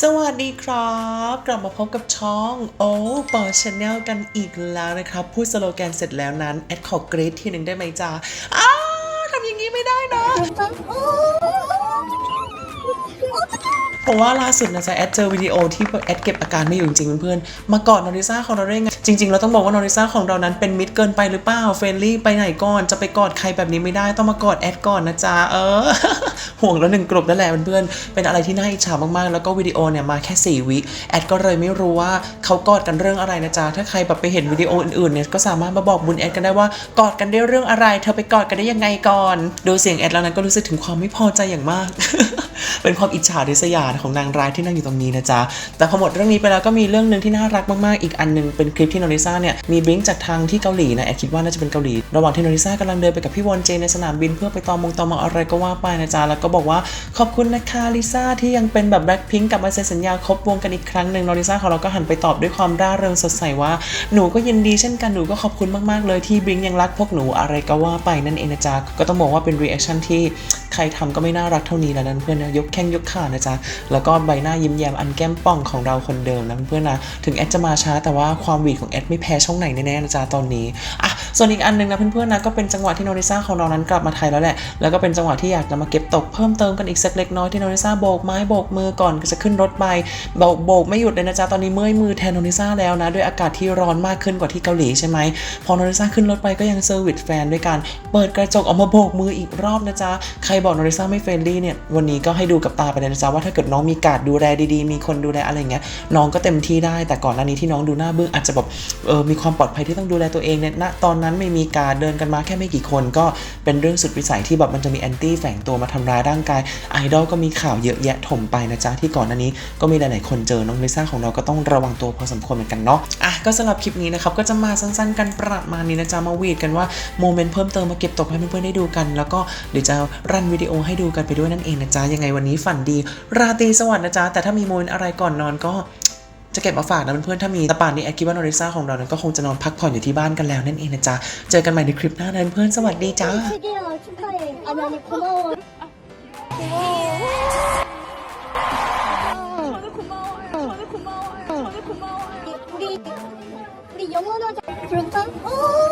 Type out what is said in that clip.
สวัสดีครับ กลับมาพบกับช่องโอ้ปอชแนลกันอีกแล้วนะครับ พูดสโลแกนเสร็จแล้วนั้น แอดขอเกรดทีหนึ่งได้ไหมจ๊ะอ้าทำอย่างนี้ไม่ได้นะ ราะว่าล่าสุดนะจ๊ะแอดเจอวิดีโอที่แอดเก็บอาการไม่อยู่จริงเพื่อนๆมากอดนอริซ่าของเราได้ไงจริงๆเราต้องบอกว่านอริซ่าของเรานั้นเป็นมิตรเกินไปหรือเปล่าเฟรนลี่ไปไหนก่อนจะไปกอดใครแบบนี้ไม่ได้ต้องมากอดแอดก่อนนะจ๊ะเออห่วงแล้วหนึ่งกลุ่มนั่นแหละเพื่อนๆเป็นอะไรที่น่าอิจฉามากๆ แล้วก็วิดีโอเนี่ยมาแค่4วิแอดก็เลยไม่รู้ว่าเขากอดกันเรื่องอะไรนะจ๊ะถ้าใครแบบไปเห็นวิดีโออื่นๆเนี่ยก็สามารถมาบอกบุญแอดกันได้ว่ากอดกันได้เรื่องอะไร เธอไปกอดกันได้ยังไงก่อนดูเสียงแอดแล้วนั้นก็รู้สึกถึงความไม่พอใจอย่างมาก เป็นความอิจฉาริษยาของนางร้ายที่นั่งอยู่ตรงนี้นะจ๊ะ แต่พอหมดเรื่องนี้ไปแล้วก็มีเรื่องหนึ่งที่น่ารักมากๆ อีกอันหนึงเป็นคลิปที่โนริซ่าเนี่ยมีบลิงจากทางที่เกาหลีนะแอดคิดว่าน่าจะเป็นเกาหลี ระหว่างที่โนริซ่ากำลังเดินไปกับพี่วอนเจในสนามบินเพื่อไปตอมงตอมออะไรก็ว่าไปนะจ๊ะ แล้วก็บอกว่าขอบคุณนะคะลิซ่าที่ยังเป็นแบบแบล็คพิงกลับมาเซ็นสัญญาครบวงกันอีกครั้งหนึ่งโนริซ่าของเราก็หันไปตอบด้วยความร่าเริงสดใสว่าหนูก็ยินดีเช่นกันหนูก็ขอบคุณมากๆเลยที่บลิงยังรักพวกหนูอะไรก็ว่าไปนั่นเองนะจ๊ะก็ต้องบอกว่าเป็นรีแอคชั่นที่ใครทำก็ไม่น่ารักเท่านี้แล้วนั้นเพื่อนนะยกแข้งยกขานะจ๊ะแล้วก็ใบหน้ายิ้มแย้มอันแก้มป่องของเราคนเดิมนะเพื่อนนะถึงแอดจะมาช้าแต่ว่าความหวีดของแอดไม่แพ้ช่องไหนแน่ๆนะจ๊ะตอนนี้อะส่วนอีกอันหนึงนะเพื่อนๆนะก็เป็นจังหวะที่โนริซ่าของเรานั้นกลับมาไทยแล้วแหละ แล้วก็เป็นจังหวะที่อยากจะมาเก็บตกเพิ่มเติมกันอีกสักเล็กน้อยที่โนริซ่าโบกไม้โบกมือก่อนจะขึ้นรถไปโบกโบกไม่หยุดเลยนะจ๊ะตอนนี้เมื่อยมือแทนโนริซ่าแล้วนะด้วยอากาศที่ร้อนมากขึ้นกว่าที่เกาหลีใช่ไหมพอโนริซ่าขึ้นรถไปก็ยังเซอร์วิสแฟนด้วยการเปิดกระจกออกมาโบกมืออีกรอบนะจ๊ะใครบอกโนริซ่าไม่เฟรนลี่เนี่ย วันนี้ก็ให้ดูกับตาไปเลยนะจ๊ะว่าถ้าเกิดน้องมีการดดูแลดีๆ มีคนดูแลอะไรเงี้ย น้องก็เต็มที่ได้ แต่ก่อนหน้านี้ที่น้องดูหน้าบึ้งอาจจะแบบเออมีความปลอดภัยที่ต้องดูแลตัวเองเนี่ย ณ ตอนนั้นไม่มีการเดินกันมาแค่ไม่กี่คน ก็เป็นเรื่องสุดวิสัยที่แบบมันจะมีแอนตี้แฝงตัวมาทำร้ายร่างกาย ไอดอลก็มีข่าวเยอะแยะถมไปนะจ๊ะที่ก่อนหน้านี้ก็มีหลายๆคนเจอ น้องลิซ่าของเราก็ต้องระวังตัวพอสมควรเหมือนกันเนาะ อะก็สำหรับคลิปนี้นะครับก็จะมาสั้น ๆ กันประมาณนี้นะจ๊ะมาวีดกันว่าโมเมนต์เพิ่มเติมมาเก็บตกให้เพื่อนๆได้ดูกัน แล้วก็เดี๋ยวจะรันวิดีโอให้ดูกันไปด้วยนั่นเองนะจ๊ะยังไงวันนี้ฝันดี ราตรีสวัสดิ์นะจ๊ะแต่ถ้ามีโมเมนต์อะไรก่อนนอนก็ จะเก็บมาฝากนะเพื่อนๆถ้ามีตะปานนี้แอคคิดว่าโนริซ่าของเรานั้นก็คงจะนอนพักผ่อนอยู่ที่บ้านกันแล้วนั่นเองนะจ๊ะเจอกันใหม่ในคลิปหน้านะเพื่อนๆสวัสดีจ้า 책이야 축하해 아니 아니 고마워 저도 고마워요. 저도 고마워요. 저도 고마워요. 우리 우리 영원하자 그럴까? 어